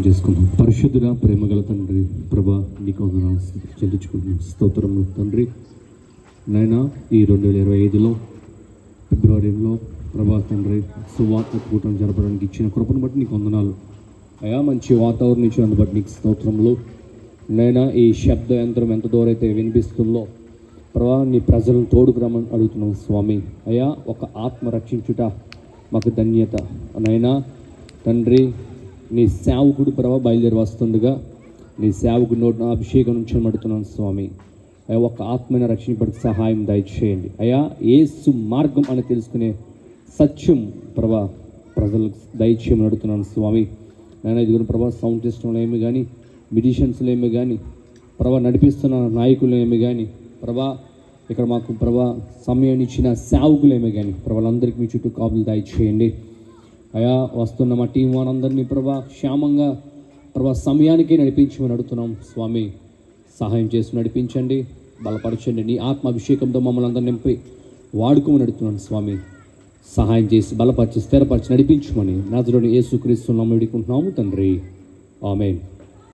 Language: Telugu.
చేసుకుందాం. పరిశుద్ధుడ ప్రేమగల తండ్రి ప్రభా నీకు వందనాలు చెల్లించుకుంటున్నాం. స్తోత్రంలో తండ్రి. నాయన ఈ రెండు వేల ఇరవై ఐదులో ఫిబ్రవరిలో ప్రభా తండ్రి సువార్త కూటమి జరపడానికి ఇచ్చిన కృపను బట్టి నీకు వందనాలు. అయా మంచి వాతావరణం ఇచ్చినందు బట్టి నీకు స్తోత్రంలో నైనా ఈ శబ్ద యంత్రం ఎంత దూరం అయితే వినిపిస్తుందో ప్రభా నీ ప్రజలను తోడుకురమని అడుగుతున్నాం స్వామి. అయా ఒక ఆత్మ రక్షించుట మాకు ధన్యత. నైనా తండ్రి నీ సేవకుడు ప్రభా బయలుదేరి వస్తుండగా నీ సేవకుడు నోటిన అభిషేకం నుంచి అడుగుతున్నాను స్వామి. అయ్యా ఒక ఆత్మైన రక్షింపడికి సహాయం దయచేయండి. అయ్యా ఏసు మార్గం అని తెలుసుకునే సత్యం ప్రభా ప్రజలకు దయచేయమని అడుగుతున్నాను స్వామి. నేను ఇదిగో ప్రభా సౌండ్ సిస్టంలో ఏమి కానీ మ్యూజిషియన్స్లో ఏమి కానీ ప్రభా నడిపిస్తున్న నాయకులు ఏమి కానీ ప్రభా ఇక్కడ మాకు ప్రభా సమయాన్ని ఇచ్చిన సేవకులు ఏమి కానీ ప్రభలందరికీ మీ చుట్టూ కాపులు దయచేయండి. అయా వస్తున్న మా టీం వారందరినీ ప్రభా క్షేమంగా ప్రభా సమయానికి నడిపించమని అడుగుతున్నాం. స్వామి సహాయం చేసి నడిపించండి బలపరచండి. నీ ఆత్మ అభిషేకంతో మమ్మల్ని అందరిని నింపి వాడుకోమని అడుగుతున్నాను స్వామి. సహాయం చేసి బలపరిచి స్థిరపరిచి నడిపించమని నజరుని యేసుక్రీస్తు నమ్మ వేడుకుంటున్నాము తండ్రి. ఆమెన్.